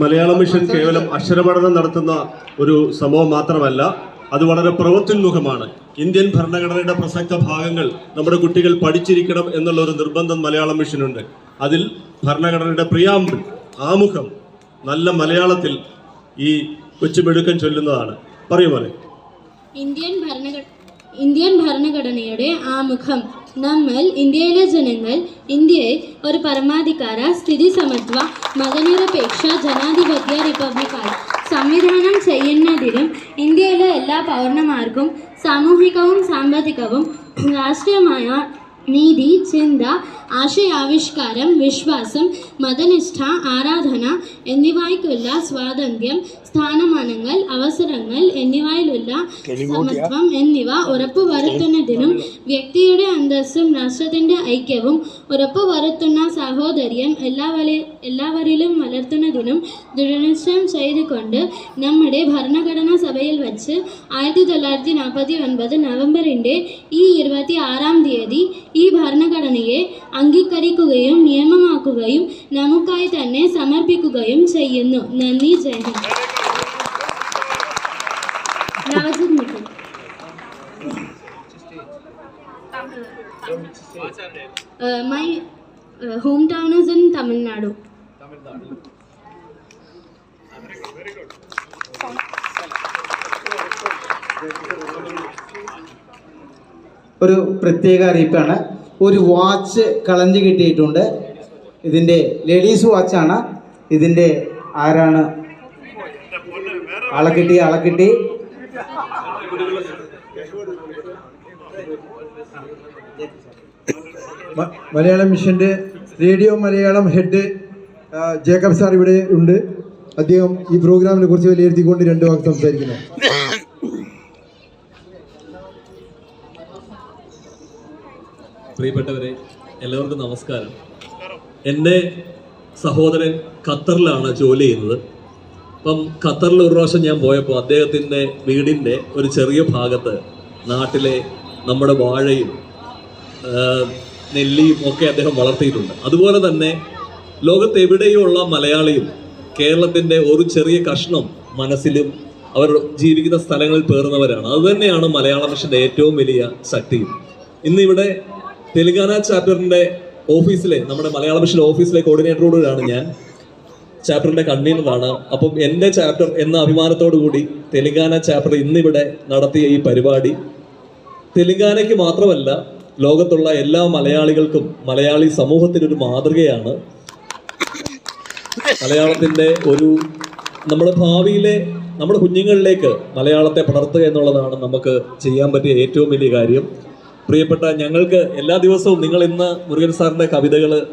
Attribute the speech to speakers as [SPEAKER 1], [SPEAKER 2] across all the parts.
[SPEAKER 1] മലയാള mission കേവലം അക്ഷരപഠനം നടത്തുന്ന ഒരു സംഭവം മാത്രമല്ല അത് വളരെ പ്രവൃത്തിമുഖമാണ് ഇന്ത്യൻ ഭരണഘടനയുടെ പ്രസക്ത ഭാഗങ്ങൾ നമ്മുടെ കുട്ടികൾ പഠിച്ചിരിക്കണം എന്നുള്ള ഒരു നിർബന്ധം മലയാള മിഷനുണ്ട്. അതിൽ ഭരണഘടനയുടെ പ്രിയാമ്പിൾ ആമുഖം നല്ല മലയാളത്തിൽ ഈ കൊച്ചുമെടുക്കൻ ചൊല്ലുന്നതാണ്. പറയൂ മോനെ.
[SPEAKER 2] ഇന്ത്യൻ ഭരണഘട ഇന്ത്യൻ ഭരണഘടനയുടെ ആമുഖം. നമ്മൾ ഇന്ത്യയിലെ ജനങ്ങൾ ഇന്ത്യയെ ഒരു പരമാധികാര സ്ഥിതി സമത്വ മതനിരപേക്ഷ ജനാധിപത്യ റിപ്പബ്ലിക്കായി സംവിധാനം ചെയ്യുന്നതിനും ഇന്ത്യയിലെ എല്ലാ പൗരന്മാർക്കും സാമൂഹികവും സാമ്പത്തികവും രാഷ്ട്രീയമായ നീതി ചിന്ത ആശയാവിഷ്കാരം വിശ്വാസം മതനിഷ്ഠ ആരാധന എന്നിവയ്ക്കുള്ള സ്വാതന്ത്ര്യം സ്ഥാനമാനങ്ങൾ അവസരങ്ങൾ എന്നിവയിലുള്ള സമത്വം എന്നിവ ഉറപ്പുവരുത്തുന്നതിനും വ്യക്തിയുടെ അന്തസ്സും രാഷ്ട്രത്തിന്റെ ഐക്യവും ഉറപ്പുവരുത്തുന്ന സാഹോദര്യം എല്ലാവരി എല്ലാവരിലും വളർത്തുന്നതിനും ദൃഢനിശ്ചയം ചെയ്തുകൊണ്ട് നമ്മുടെ ഭരണഘടനാ സഭയിൽ വച്ച് ആയിരത്തി തൊള്ളായിരത്തി നാൽപ്പത്തി ഒൻപത് നവംബറിന്റെ ഈ ഇരുപത്തി ആറാം തീയതി ഈ ഭരണഘടനയെ അംഗീകരിക്കുകയും നിയമമാക്കുകയും നമുക്കായി തന്നെ സമർപ്പിക്കുകയും ചെയ്യുന്നു. നന്ദി. ജയ ഹിന്ദ്. നവജിത് മുഖം Uh, my uh, hometown is in Tamil Nadu.
[SPEAKER 3] ഒരു പ്രത്യേക അറിയിപ്പാണ്. ഒരു വാച്ച് കളഞ്ഞു കിട്ടിയിട്ടുണ്ട്. ഇതിന്റെ ലേഡീസ് വാച്ചാണ് ഇതിന്റെ ആരാണ്? ആളെ കിട്ടി ആളെ കിട്ടി.
[SPEAKER 4] മലയാളം മിഷന്റെ radio Malayalam head Jacob sir ഇവിടെ ഉണ്ട്. അദ്ദേഹം ഈ പ്രോഗ്രാമിനെ കുറിച്ച് വിലയിരുത്തിക്കൊണ്ട് രണ്ട് വാക്ക് സംസാരിക്കുന്നു.
[SPEAKER 5] പ്രിയപ്പെട്ടവരെ എല്ലാവർക്കും നമസ്കാരം. എന്റെ സഹോദരൻ ഖത്തറിലാണ് ജോലി ചെയ്യുന്നത്. അപ്പം ഖത്തറിൽ ഒരു പ്രാവശ്യം ഞാൻ പോയപ്പോൾ അദ്ദേഹത്തിന്റെ വീടിന്റെ ഒരു ചെറിയ ഭാഗത്ത് നാട്ടിലെ നമ്മുടെ വാഴയും നെല്ലിയും ഒക്കെ അദ്ദേഹം വളർത്തിയിട്ടുണ്ട്. അതുപോലെ തന്നെ ലോകത്ത് എവിടെയുള്ള മലയാളിയും കേരളത്തിന്റെ ഒരു ചെറിയ കഷ്ണം മനസ്സിലും അവർ ജീവിക്കുന്ന സ്ഥലങ്ങളിൽ പേറുന്നവരാണ്. അതുതന്നെയാണ് മലയാള ഭാഷയുടെ ഏറ്റവും വലിയ ശക്തിയും. ഇന്ന് ഇവിടെ തെലുങ്കാന ചാപ്റ്ററിന്റെ ഓഫീസിലെ നമ്മുടെ മലയാള മിഷൻ ഓഫീസിലെ കോർഡിനേറ്ററോടാണ് ഞാൻ. ചാപ്റ്ററിന്റെ കൺവീനറാണ്. അപ്പം എന്റെ ചാപ്റ്റർ എന്ന അഭിമാനത്തോടു കൂടി തെലുങ്കാന ചാപ്റ്റർ ഇന്നിവിടെ നടത്തിയ ഈ പരിപാടി. തെലുങ്കാനയ്ക്ക് മാത്രമല്ല ലോകത്തുള്ള എല്ലാ മലയാളികൾക്കും മലയാളി സമൂഹത്തിനൊരു മാതൃകയാണ്. മലയാളത്തിന്റെ ഒരു നമ്മുടെ ഭാവിയിലെ നമ്മുടെ കുഞ്ഞുങ്ങളിലേക്ക് മലയാളത്തെ പടർത്തുക എന്നുള്ളതാണ് നമുക്ക് ചെയ്യാൻ പറ്റിയ ഏറ്റവും വലിയ കാര്യം. പ്രിയപ്പെട്ട ഞങ്ങൾക്ക് എല്ലാ ദിവസവും നിങ്ങൾ ഇന്ന് മുരുകൻ സാറിന്റെ കവിതകൾ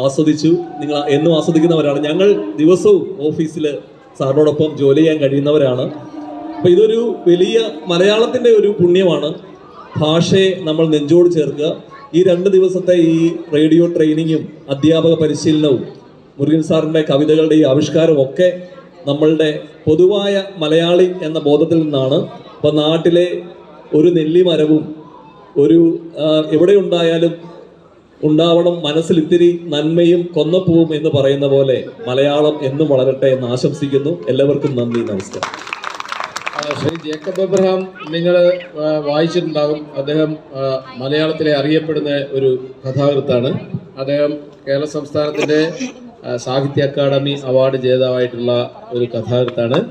[SPEAKER 5] ആസ്വദിച്ചു. നിങ്ങൾ എന്നും ആസ്വദിക്കുന്നവരാണ്. ഞങ്ങൾ ദിവസവും ഓഫീസിൽ സാറിനോടൊപ്പം ജോലി ചെയ്യാൻ കഴിയുന്നവരാണ്. അപ്പോൾ ഇതൊരു വലിയ മലയാളത്തിന്റെ ഒരു പുണ്യമാണ്. ഭാഷയെ നമ്മൾ നെഞ്ചോട് ചേർക്കുക. ഈ രണ്ട് ദിവസത്തെ ഈ റേഡിയോ ട്രെയിനിങ്ങും അധ്യാപക പരിശീലനവും മുരുകൻ സാറിന്റെ കവിതകളുടെ ഈ ആവിഷ്കാരം ഒക്കെ നമ്മളുടെ പൊതുവായ മലയാളി എന്ന ബോധത്തിൽ നിന്നാണ്. ഇപ്പം നാട്ടിലെ ഒരു നെല്ലിമരവും ഒരു എവിടെ ഉണ്ടായാലും ഉണ്ടാവണം മനസ്സിൽ ഇത്തിരി നന്മയും കൊന്നപ്പൂവും എന്ന് പറയുന്ന പോലെ മലയാളം എന്നും വളരട്ടെ എന്ന് ആശംസിക്കുന്നു. എല്ലാവർക്കും നന്ദി നമസ്കാരം.
[SPEAKER 6] ശ്രീ ജേക്കബ് എബ്രഹാം നിങ്ങൾ വായിച്ചിട്ടുണ്ടാകും അദ്ദേഹം മലയാളത്തിലെ അറിയപ്പെടുന്ന ഒരു കഥാകൃത്താണ്. അദ്ദേഹം കേരള സംസ്ഥാനത്തിന്റെ ആ, സാഹിത്യ അക്കാദമി അവാർഡ് ജേതാവായിട്ടുള്ള ഒരു കഥാകൃത്താണ്.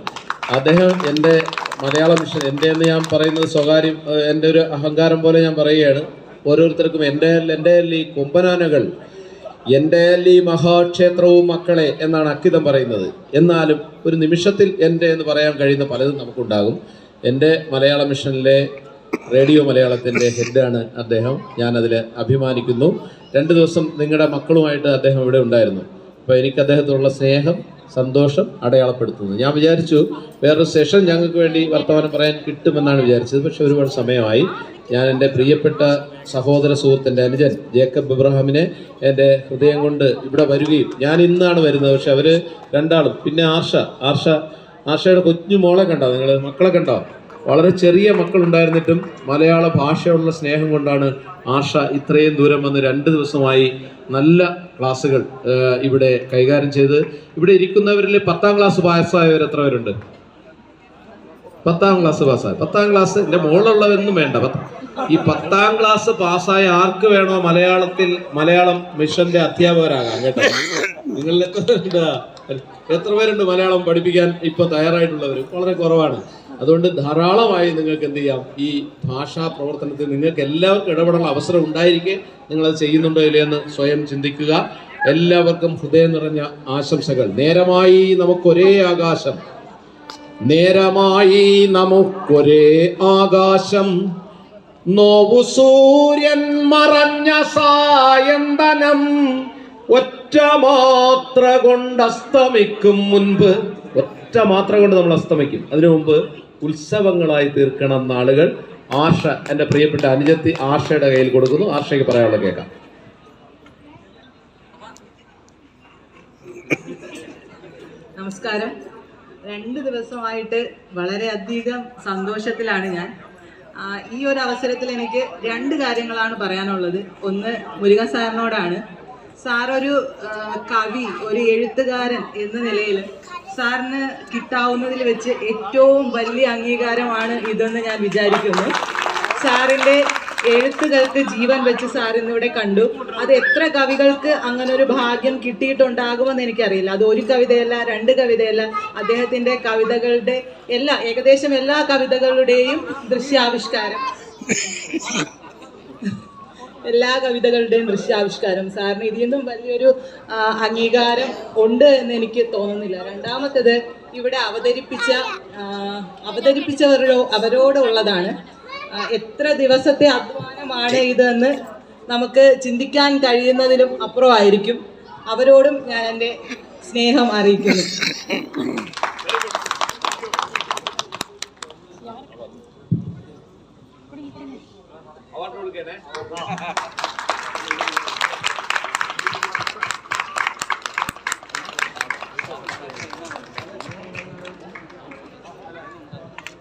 [SPEAKER 6] അദ്ദേഹം എന്റെ മലയാള മിഷൻ എന്റെ എന്ന് ഞാൻ പറയുന്നത് സ്വകാര്യം എന്റെ ഒരു അഹങ്കാരം പോലെ ഞാൻ പറയുകയാണ്. ഓരോരുത്തർക്കും എന്റെ എന്റെ ഈ കൊമ്പനാനകൾ എന്റെ ഈ മഹാക്ഷേത്രവും മക്കളെ എന്നാണ് അക്കിതം പറയുന്നത്. എന്നാലും ഒരു നിമിഷത്തിൽ എന്റെ എന്ന് പറയാൻ കഴിയുന്ന പലതും നമുക്കുണ്ടാകും. എന്റെ മലയാള മിഷനിലെ റേഡിയോ മലയാളത്തിന്റെ ഹെഡാണ് അദ്ദേഹം. ഞാനതിൽ അഭിമാനിക്കുന്നു. രണ്ട് ദിവസം നിങ്ങളുടെ മക്കളുമായിട്ട് അദ്ദേഹം ഇവിടെ ഉണ്ടായിരുന്നു. അപ്പോൾ എനിക്ക് അദ്ദേഹത്തോടുള്ള സ്നേഹം സന്തോഷം അടയാളപ്പെടുത്തുന്നത് ഞാൻ വിചാരിച്ചു വേറൊരു സെഷൻ ഞങ്ങൾക്ക് വേണ്ടി വർത്തമാനം പറയാൻ കിട്ടുമെന്നാണ് വിചാരിച്ചത്. പക്ഷെ ഒരുപാട് സമയമായി. ഞാൻ എന്റെ പ്രിയപ്പെട്ട സഹോദര സുഹൃത്തിന്റെ അനുജൻ ജേക്കബ് ഇബ്രാഹിമിനെ എന്റെ ഹൃദയം കൊണ്ട് ഇവിടെ വരികയും ഞാൻ ഇന്നാണ് വരുന്നത്. പക്ഷെ അവർ രണ്ടാളും. പിന്നെ ആർഷ. ആർഷ ആർഷയുടെ കുഞ്ഞു മോളെ കണ്ടോ നിങ്ങൾ? മക്കളെ കണ്ടോ? വളരെ ചെറിയ മക്കളുണ്ടായിരുന്നിട്ടും മലയാള ഭാഷയുള്ള സ്നേഹം കൊണ്ടാണ് ആഷ ഇത്രയും ദൂരം വന്ന് രണ്ട് ദിവസമായി നല്ല ക്ലാസ്സുകൾ ഇവിടെ കൈകാര്യം ചെയ്ത്. ഇവിടെ ഇരിക്കുന്നവരിൽ പത്താം ക്ലാസ് പാസ്സായവർ എത്ര പേരുണ്ട്? പത്താം ക്ലാസ് പാസ്സായ പത്താം ക്ലാസ് എന്റെ മുകളിലുള്ളവരൊന്നും വേണ്ട. ഈ പത്താം ക്ലാസ് പാസ്സായ ആർക്ക് വേണോ മലയാളത്തിൽ മലയാളം മിഷന്റെ അധ്യാപകരാകാം കേട്ടോ. നിങ്ങളിൽ എത്ര പേരുണ്ട് മലയാളം പഠിപ്പിക്കാൻ ഇപ്പൊ തയ്യാറായിട്ടുള്ളവർ വളരെ കുറവാണ്. അതുകൊണ്ട് ധാരാളമായി നിങ്ങൾക്ക് എന്ത് ചെയ്യാം? ഈ ഭാഷാ പ്രവർത്തനത്തിൽ നിങ്ങൾക്ക് എല്ലാവർക്കും ഇടപെടാനുള്ള അവസരം ഉണ്ടായിരിക്കെ. നിങ്ങളത് ചെയ്യുന്നുണ്ടോ ഇല്ലയെന്ന് സ്വയം ചിന്തിക്കുക. എല്ലാവർക്കും ഹൃദയം നിറഞ്ഞ ആശംസകൾ. നേരമായി നമുക്കൊരേ ആകാശം. നേരമായി നമുക്കൊരേ ആകാശം. നോവു സൂര്യൻ മറഞ്ഞ സായന്തനം. ഒറ്റ മാത്ര കൊണ്ട് അസ്തമിക്കും മുൻപ്. ഒറ്റ മാത്ര കൊണ്ട് നമ്മൾ അസ്തമിക്കും. അതിനു മുമ്പ് ഉത്സവങ്ങളായി തീർക്കണം നാളുകൾ ആഷ എന്റെ പ്രിയപ്പെട്ട അനുജത്തി ആഷയുടെ കയ്യിൽ കൊടുക്കുന്നു. ആഷയ്ക്ക് പറയാനുള്ള കേൾക്കാം
[SPEAKER 2] നമസ്കാരം. രണ്ട് ദിവസമായിട്ട് വളരെയധികം സന്തോഷത്തിലാണ് ഞാൻ. ഈ ഒരു അവസരത്തിൽ എനിക്ക് രണ്ട് കാര്യങ്ങളാണ് പറയാനുള്ളത്. ഒന്ന് മുരുകൻ സാറിനോടാണ്. ആ, കവി ഒരു എഴുത്തുകാരൻ എന്ന നിലയിൽ സാറിന് കിട്ടാവുന്നതിൽ വെച്ച് ഏറ്റവും വലിയ അംഗീകാരമാണ് ഇതെന്ന് ഞാൻ വിചാരിക്കുന്നു. സാറിന്റെ എഴുത്തുകൾക്ക് ജീവൻ വെച്ച് സാർ ഇന്നിവിടെ കണ്ടു. അത് എത്ര കവികൾക്ക് അങ്ങനെ ഒരു ഭാഗ്യം കിട്ടിയിട്ടുണ്ടാകുമെന്ന് എനിക്കറിയില്ല. അത് ഒരു കവിതയല്ല രണ്ട് കവിതയല്ല. അദ്ദേഹത്തിന്റെ കവിതകളുടെ എല്ലാ ഏകദേശം എല്ലാ കവിതകളുടെയും ദൃശ്യാവിഷ്കാരം. എല്ലാ കവിതകളുടെയും ദൃശ്യാവിഷ്കാരം. സാറിന് ഇതിൽ വലിയൊരു അംഗീകാരം ഉണ്ട് എന്ന് എനിക്ക് തോന്നുന്നില്ല. രണ്ടാമത്തത് ഇവിടെ അവതരിപ്പിച്ച അവതരിപ്പിച്ചവരോ അവരോടുള്ളതാണ് എത്ര ദിവസത്തെ അധ്വാനമാണ് ഇതെന്ന് നമുക്ക് ചിന്തിക്കാൻ കഴിയുന്നതിലും അപ്പുറമായിരിക്കും. അവരോടും ഞാൻ എന്റെ സ്നേഹം അറിയിക്കുന്നു.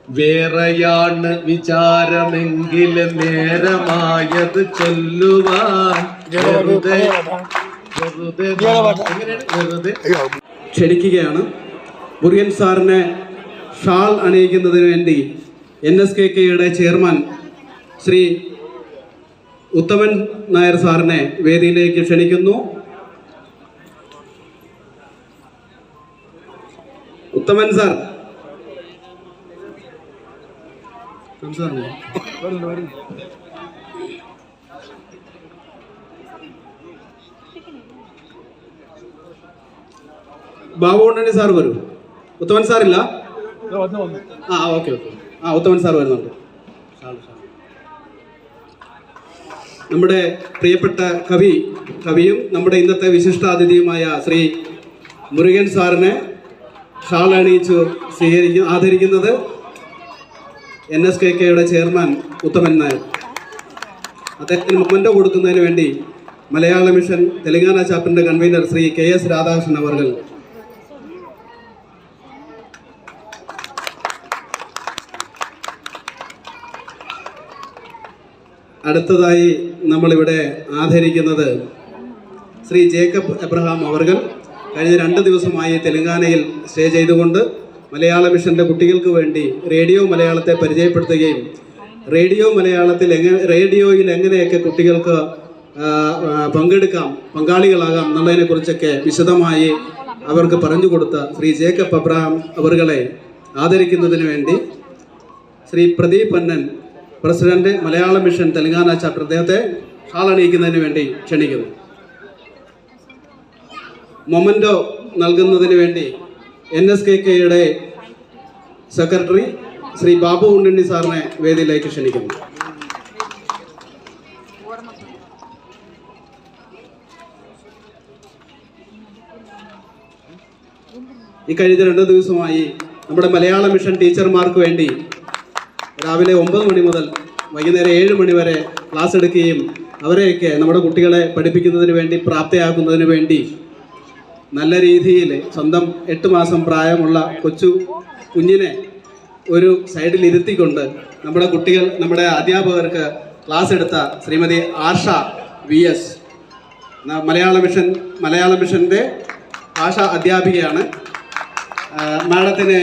[SPEAKER 6] വേറെയാണ് വിചാരമെങ്കിൽ നേരമായത് ചൊല്ലുവാൻ വെറുതെ വെറുതെ
[SPEAKER 7] ക്ഷണിക്കുകയാണ്. മുരുകൻ സാറിനെ ഷാൾ അണിയിക്കുന്നതിന് വേണ്ടി എൻ എസ് കെ കെയുടെ ചെയർമാൻ ശ്രീ ഉത്തമൻ നായർ സാറിനെ വേദിയിലേക്ക് ക്ഷണിക്കുന്നു. ഉത്തമൻ സാർ? ബാബു ഉണ്ണി സാർ വരൂ. ഉത്തമൻ സാറില്ല? ആ ഓക്കെ ഓക്കെ. ആ ഉത്തമൻ സാർ വരുന്നുണ്ട്. നമ്മുടെ പ്രിയപ്പെട്ട കവി കവിയും നമ്മുടെ ഇന്നത്തെ വിശിഷ്ടാതിഥിയുമായ ശ്രീ മുരുകൻ സാറിനെ ഷാൾ അണിയിച്ചു സ്വീകരിക്കും ആദരിക്കുന്നത് എൻ എസ് കെ കെയുടെ ചെയർമാൻ ഉത്തമൻ നായർ. അദ്ദേഹത്തിന് മൊമെന്റോ കൊടുക്കുന്നതിന് വേണ്ടി Malayala mission Telangana ചാപ്റ്ററിന്റെ convener Shri K S Radhakrishnan അവർ അടുത്തതായി നമ്മളിവിടെ ആദരിക്കുന്നത് ശ്രീ ജേക്കബ് എബ്രഹാം അവർകൾ കഴിഞ്ഞ രണ്ട് ദിവസമായി തെലങ്കാനയിൽ സ്റ്റേ ചെയ്തുകൊണ്ട് മലയാള മിഷന്റെ കുട്ടികൾക്ക് വേണ്ടി റേഡിയോ മലയാളത്തെ പരിചയപ്പെടുത്തുകയും റേഡിയോ മലയാളത്തിൽ എങ്ങനെ റേഡിയോയിൽ എങ്ങനെയൊക്കെ കുട്ടികൾക്ക് പങ്കെടുക്കാം പങ്കാളികളാകാം എന്നുള്ളതിനെ കുറിച്ചൊക്കെ വിശദമായി അവർക്ക് പറഞ്ഞു കൊടുത്ത ശ്രീ ജേക്കബ് അബ്രഹാം അവർകളെ ആദരിക്കുന്നതിന് വേണ്ടി Shri Pradeep Annan president Malayala mission Telangana chapter അദ്ദേഹത്തെ ഷാളണിയിക്കുന്നതിന് വേണ്ടി ക്ഷണിക്കുന്നു. മൊമന്റോ നൽകുന്നതിന് വേണ്ടി എൻ എസ് കെ കെയുടെ സെക്രട്ടറി ശ്രീ ബാബു ഉണ്ണി സാറിനെ വേദിയിലേക്ക് ക്ഷണിക്കുന്നു. ഈ കഴിഞ്ഞ രണ്ട് ദിവസമായി നമ്മുടെ മലയാള മിഷൻ ടീച്ചർമാർക്ക് വേണ്ടി രാവിലെ ഒമ്പത് മണി മുതൽ വൈകുന്നേരം ഏഴ് മണി വരെ ക്ലാസ് എടുക്കുകയും അവരെയൊക്കെ നമ്മുടെ കുട്ടികളെ പഠിപ്പിക്കുന്നതിന് വേണ്ടി പ്രാപ്തയാക്കുന്നതിന് വേണ്ടി നല്ല രീതിയിൽ സ്വന്തം എട്ട് മാസം പ്രായമുള്ള കൊച്ചു കുഞ്ഞിനെ ഒരു സൈഡിൽ ഇരുത്തിക്കൊണ്ട് നമ്മുടെ കുട്ടികൾ നമ്മുടെ അധ്യാപകർക്ക് ക്ലാസ് എടുത്ത Shrimati Arsha V S. Malayala mission Malayala മിഷന്റെ ഭാഷ അധ്യാപികയാണ്. മാഡത്തിനെ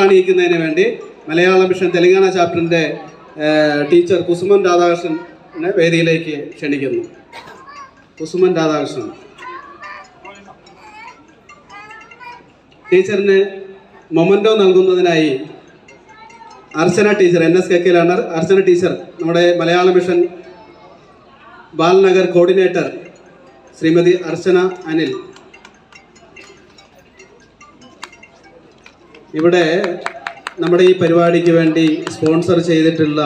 [SPEAKER 7] അണിയിക്കുന്നതിന് വേണ്ടി മലയാള മിഷൻ തെലങ്കാന ചാപ്റ്ററിന്റെ ടീച്ചർ കുസുമൻ രാധാകൃഷ്ണനെ വേദിയിലേക്ക് ക്ഷണിക്കുന്നു. കുസുമൻ രാധാകൃഷ്ണൻ. ടീച്ചറിന് മൊമന്റോ നൽകുന്നതിനായി Archana teacher N S K K കെയിലാണ് Archana teacher നമ്മുടെ മലയാള മിഷൻ ബാലനഗർ കോർഡിനേറ്റർ ശ്രീമതി അർച്ചന അനിൽ. ഇവിടെ നമ്മുടെ ഈ പരിപാടിക്ക് വേണ്ടി സ്പോൺസർ ചെയ്തിട്ടുള്ള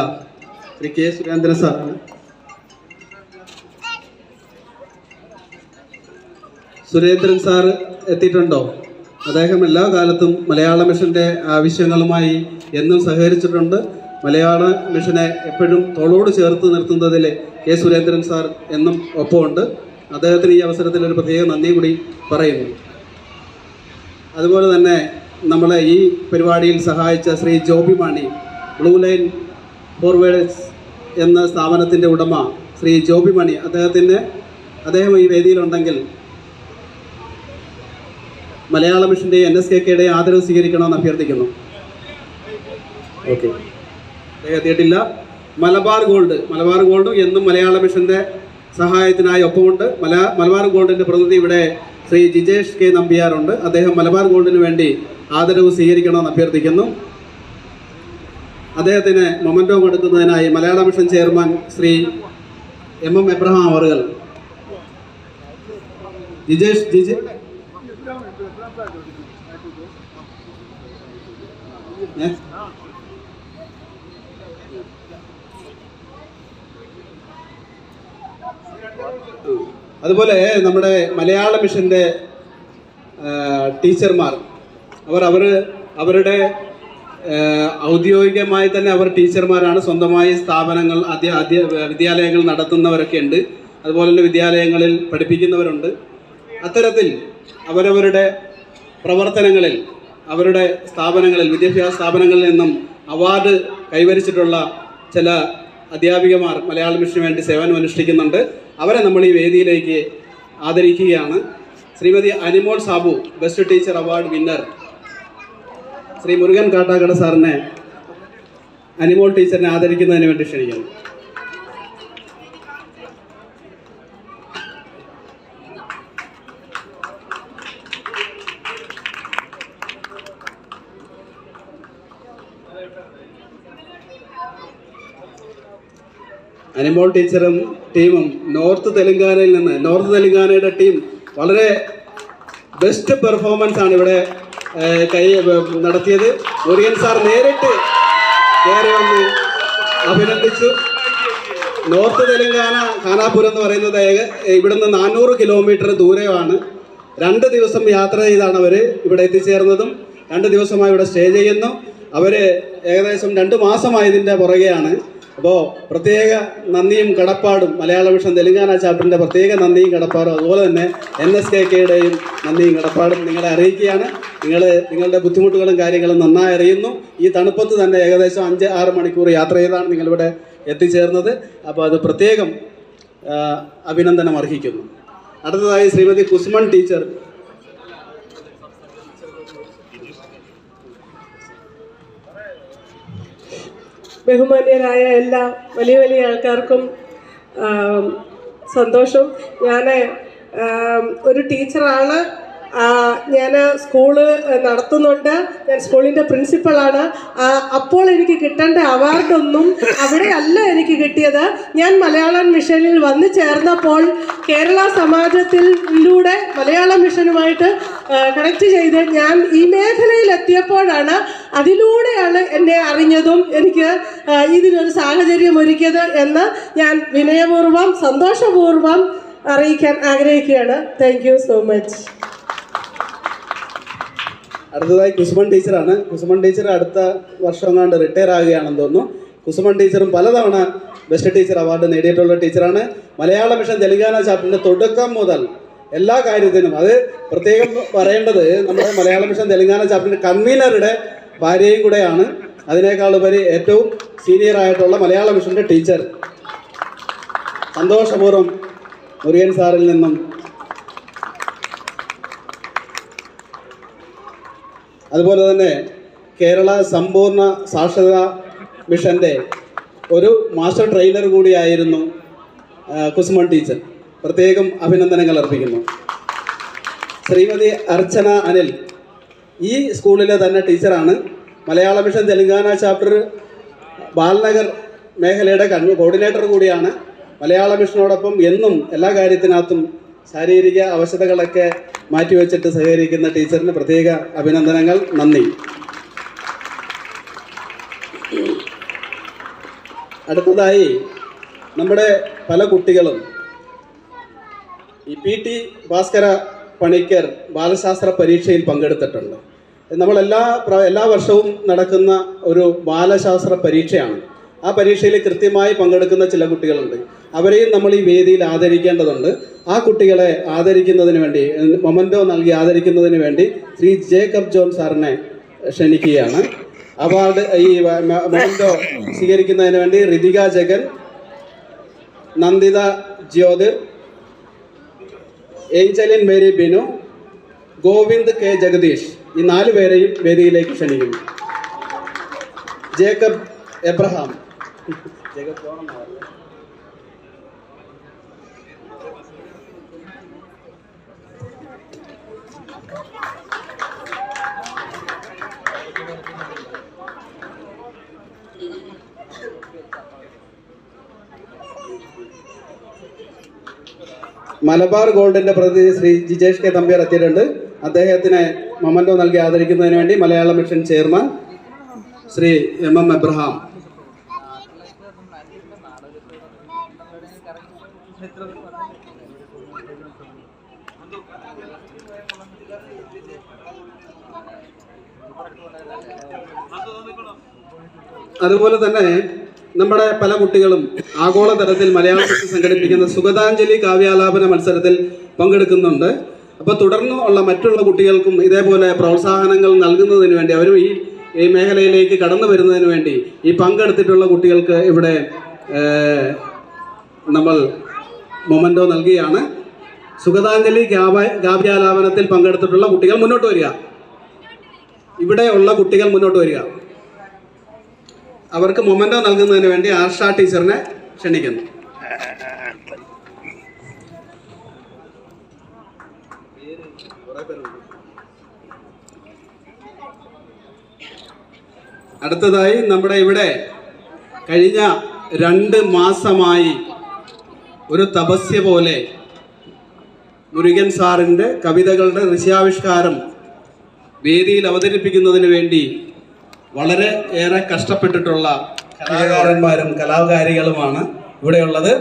[SPEAKER 7] ശ്രീ കെ സുരേന്ദ്രൻ സാറാണ്. സുരേന്ദ്രൻ സാർ എത്തിയിട്ടുണ്ടോ? അദ്ദേഹം എല്ലാ കാലത്തും മലയാള മിഷന്റെ ആവശ്യങ്ങളുമായി എന്നും സഹകരിച്ചിട്ടുണ്ട്. മലയാള മിഷനെ എപ്പോഴും തോളോട് ചേർത്ത് നിർത്തുന്നതിൽ കെ സുരേന്ദ്രൻ സാർ എന്നും ഒപ്പമുണ്ട്. അദ്ദേഹത്തിന് ഈ അവസരത്തിൽ ഒരു പ്രത്യേക നന്ദി കൂടി പറയുന്നു. അതുപോലെ തന്നെ നമ്മളെ ഈ പരിപാടിയിൽ സഹായിച്ച Shri Joby Mani blue line forwarders എന്ന സ്ഥാപനത്തിന്റെ ഉടമ ശ്രീ ജോബി മണി. അദ്ദേഹത്തിന്റെ അദ്ദേഹം ഈ വേദിയിലുണ്ടെങ്കിൽ മലയാള മിഷന്റെ എൻ എസ് കെ കെയുടെ ആദരവ് സ്വീകരിക്കണമെന്ന് അഭ്യർത്ഥിക്കുന്നു. ഓക്കെ. അദ്ദേഹം എത്തിയിട്ടില്ല. മലബാർ ഗോൾഡ് മലബാർ ഗോൾഡും എന്നും മലയാള മിഷന്റെ സഹായത്തിനായി ഒപ്പമുണ്ട്. മല മലബാർ ഗോൾഡിന്റെ പ്രതിനിധി ഇവിടെ ശ്രീ ജിജേഷ് കെ നമ്പിയാറുണ്ട് അദ്ദേഹം മലബാർ ഗോൾഡിന് വേണ്ടി ആദരവ് സ്വീകരിക്കണമെന്ന് അഭ്യർത്ഥിക്കുന്നു അദ്ദേഹത്തിന് memento കൊടുക്കുന്നതിനായി Malayala mission chairman Shri M M Abraham അവറുകൾ ജിജേഷ് ജിജെ? അതുപോലെ നമ്മുടെ മലയാള മിഷന്റെ ടീച്ചർമാർ അവർ അവർ അവരുടെ ഔദ്യോഗികമായി തന്നെ അവർ ടീച്ചർമാരാണ്. സ്വന്തമായി സ്ഥാപനങ്ങൾ അധ്യ അധ്യ വിദ്യാലയങ്ങൾ നടത്തുന്നവരൊക്കെ ഉണ്ട്. അതുപോലെ തന്നെ വിദ്യാലയങ്ങളിൽ പഠിപ്പിക്കുന്നവരുണ്ട്. അത്തരത്തിൽ അവരവരുടെ പ്രവർത്തനങ്ങളിൽ അവരുടെ സ്ഥാപനങ്ങളിൽ വിദ്യാഭ്യാസ സ്ഥാപനങ്ങളിൽ നിന്നും അവാർഡ് കൈവരിച്ചിട്ടുള്ള ചില അധ്യാപികമാർ മലയാള മിഷന് വേണ്ടി സേവനം അനുഷ്ഠിക്കുന്നുണ്ട് അവരെ നമ്മൾ ഈ വേദിയിലേക്ക് ആദരിക്കുകയാണ്. Shrimati Animol Sabu best teacher award winner Shri Murugan Kattakada സാറിനെ അനിമോൾ ടീച്ചറിനെ ആദരിക്കുന്നതിന് വേണ്ടി ക്ഷണിക്കുന്നു. അനിമോൾ ടീച്ചറും ടീമും നോർത്ത് തെലങ്കാനയിൽ നിന്ന് നോർത്ത് തെലങ്കാനയുടെ ടീം വളരെ ബെസ്റ്റ് പെർഫോമൻസ് ആണ് ഇവിടെ കൈ നടത്തിയത് മുരുകൻ സാർ നേരിട്ട് കയറി വന്ന് അഭിനന്ദിച്ചു. നോർത്ത് തെലങ്കാന ഖാനാപുരം എന്ന് പറയുന്നത് ഇവിടുന്ന് നാനൂറ് കിലോമീറ്റർ ദൂരെയാണ്. രണ്ട് ദിവസം യാത്ര ചെയ്താണ് അവർ ഇവിടെ എത്തിച്ചേർന്നതും. രണ്ട് ദിവസമായി ഇവിടെ സ്റ്റേ ചെയ്യുന്നു. അവർ ഏകദേശം രണ്ട് മാസമായി ഇതിന്റെ പുറകെയാണ്. അപ്പോൾ പ്രത്യേക നന്ദിയും കടപ്പാടും മലയാള വിഷൻ തെലുങ്കാന ചാപ്റ്ററിന്റെ പ്രത്യേക നന്ദിയും കടപ്പാടും. അതുപോലെ തന്നെ എൻ എസ് കെ കെയുടെയും നന്ദിയും കടപ്പാടും നിങ്ങളെ അറിയിക്കുകയാണ്. നിങ്ങൾ നിങ്ങളുടെ ബുദ്ധിമുട്ടുകളും കാര്യങ്ങളും നന്നായി അറിയുന്നു. ഈ തണുപ്പത്ത് തന്നെ ഏകദേശം അഞ്ച് ആറ് മണിക്കൂർ യാത്ര ചെയ്താണ് നിങ്ങളിവിടെ എത്തിച്ചേർന്നത്. അപ്പോൾ അത് പ്രത്യേകം അഭിനന്ദനം അർഹിക്കുന്നു. അടുത്തതായി ശ്രീമതി കുസുമൺ ടീച്ചർ
[SPEAKER 8] ബഹുമാന്യരായ എല്ലാ വലിയ വലിയ ആൾക്കാർക്കും സന്തോഷം. ഞാൻ ഒരു ടീച്ചറാണ്. ഞാൻ സ്കൂൾ നടത്തുന്നുണ്ട്. ഞാൻ സ്കൂളിന്റെ പ്രിൻസിപ്പളാണ്. അപ്പോൾ എനിക്ക് കിട്ടേണ്ട അവാർഡൊന്നും അവിടെയല്ല എനിക്ക് കിട്ടിയത്. ഞാൻ മലയാളം മിഷനിൽ വന്നു ചേർന്നപ്പോൾ കേരള സമാജത്തിലൂടെ മലയാളം മിഷനുമായിട്ട് കണക്ട് ചെയ്ത് ഞാൻ ഈ മേഖലയിൽ എത്തിയപ്പോഴാണ് അതിലൂടെയാണ് എന്നെ അറിഞ്ഞതും എനിക്ക് ഇതിനൊരു സാഹചര്യം ഒരുക്കിയത് എന്ന് ഞാൻ വിനയപൂർവം സന്തോഷപൂർവം അറിയിക്കാൻ ആഗ്രഹിക്കുകയാണ്. താങ്ക് സോ മച്ച്
[SPEAKER 7] അടുത്തതായി കുസുമൺ ടീച്ചറാണ്. കുസുമൺ ടീച്ചർ അടുത്ത വർഷം എങ്ങാണ്ട് റിട്ടയർ ആകുകയാണെന്ന് തോന്നുന്നു. കുസുമൺ ടീച്ചറും പലതവണ ബെസ്റ്റ് ടീച്ചർ അവാർഡ് നേടിയിട്ടുള്ള ടീച്ചറാണ്. മലയാള മിഷൻ തെലങ്കാന ചാപ്റ്ററിന്റെ തുടക്കം മുതൽ എല്ലാ കാര്യത്തിനും അത് പ്രത്യേകം പറയേണ്ടത് നമ്മുടെ മലയാള മിഷൻ തെലങ്കാന ചാപ്റ്ററിന്റെ കൺവീനറുടെ ഭാര്യയും കൂടെയാണ്. അതിനേക്കാൾ ഉപരി ഏറ്റവും സീനിയർ ആയിട്ടുള്ള മലയാള മിഷന്റെ ടീച്ചർ. സന്തോഷപൂർവം മുരുകൻ സാറിൽ നിന്നും. അതുപോലെ തന്നെ കേരള സമ്പൂർണ സാക്ഷരതാ മിഷന്റെ ഒരു മാസ്റ്റർ ട്രെയിനർ കൂടിയായിരുന്നു കുസുമൺ ടീച്ചർ. പ്രത്യേകം അഭിനന്ദനങ്ങൾ അർപ്പിക്കുന്നു. ശ്രീമതി അർച്ചന അനിൽ ഈ സ്കൂളിലെ തന്നെ ടീച്ചറാണ്. മലയാള മിഷൻ തെലങ്കാന ചാപ്റ്റർ ബാലനഗർ മേഖലയുടെ കൺ കോർഡിനേറ്റർ കൂടിയാണ്. മലയാള മിഷനോടൊപ്പം എന്നും എല്ലാ കാര്യത്തിനകത്തും ശാരീരിക അവശതകളൊക്കെ മാറ്റിവെച്ചിട്ട് സഹകരിക്കുന്ന ടീച്ചറിന് പ്രത്യേക അഭിനന്ദനങ്ങൾ. നന്ദി. അടുത്തതായി നമ്മുടെ പല കുട്ടികളും ഈ പി ടി ഭാസ്കര പണിക്കർ ബാലശാസ്ത്ര പരീക്ഷയിൽ പങ്കെടുത്തിട്ടുണ്ട്. നമ്മൾ എല്ലാ എല്ലാ വർഷവും നടക്കുന്ന ഒരു ബാലശാസ്ത്ര പരീക്ഷയാണ്. ആ പരീക്ഷയിൽ കൃത്യമായി പങ്കെടുക്കുന്ന ചില കുട്ടികളുണ്ട്. അവരെയും നമ്മൾ ഈ വേദിയിൽ ആദരിക്കേണ്ടതുണ്ട്. ആ കുട്ടികളെ ആദരിക്കുന്നതിന് വേണ്ടി മൊമന്റോ നൽകി ആദരിക്കുന്നതിന് വേണ്ടി ശ്രീ ജേക്കബ് ജോൺ സാറിനെ ക്ഷണിക്കുകയാണ്. അവാർഡ് ഈ മൊമന്റോ സ്വീകരിക്കുന്നതിന് വേണ്ടി Rithika Jagan Nanditha Jyothir Angeline Mary Binu Govind K Jagadish. ഈ നാല് പേരെയും വേദിയിലേക്ക് ക്ഷണിക്കുന്നു. Jacob Abraham. ജേക്കബ് മലബാർ ഗോൾഡിന്റെ പ്രതിനിധി ശ്രീ ജിജേഷ് കെ തമ്പിയർ എത്തിയിട്ടുണ്ട്. അദ്ദേഹത്തിന് മൊമന്റോ നൽകി ആദരിക്കുന്നതിന് വേണ്ടി Malayala mission chairman Shri M M Abraham. അതുപോലെ തന്നെ നമ്മുടെ പല കുട്ടികളും ആഗോളതലത്തിൽ മലയാളത്തിൽ സംഘടിപ്പിക്കുന്ന സുഗതാഞ്ജലി കാവ്യാലാപന മത്സരത്തിൽ പങ്കെടുക്കുന്നുണ്ട്. അപ്പോൾ തുടർന്ന് ഉള്ള മറ്റുള്ള കുട്ടികൾക്കും ഇതേപോലെ പ്രോത്സാഹനങ്ങൾ നൽകുന്നതിന് വേണ്ടി അവരും ഈ ഈ മേഖലയിലേക്ക് കടന്നു വരുന്നതിന് വേണ്ടി ഈ പങ്കെടുത്തിട്ടുള്ള കുട്ടികൾക്ക് ഇവിടെ നമ്മൾ മൊമന്റോ നൽകുകയാണ് സുഗതാഞ്ജലി കാവ്യ കാവ്യാലാപനത്തിൽ പങ്കെടുത്തിട്ടുള്ള കുട്ടികൾ മുന്നോട്ട് വരിക. ഇവിടെയുള്ള കുട്ടികൾ മുന്നോട്ട് വരിക. അവർക്ക് മൊമന്റോ നൽകുന്നതിന് വേണ്ടി ആർഷ ടീച്ചറിനെ ക്ഷണിക്കുന്നു. അടുത്തതായി നമ്മുടെ ഇവിടെ കഴിഞ്ഞ രണ്ട് മാസമായി ഒരു തപസ്യ പോലെ മുരുകൻ സാറിന്റെ കവിതകളുടെ ഋഷ്യാവിഷ്കാരം വേദിയിൽ അവതരിപ്പിക്കുന്നതിന് വേണ്ടി വളരെ ഏറെ കഷ്ടപ്പെട്ടിട്ടുള്ള കലാകാരന്മാരും കലാകാരികളുമാണ് ഇവിടെയുള്ളത്.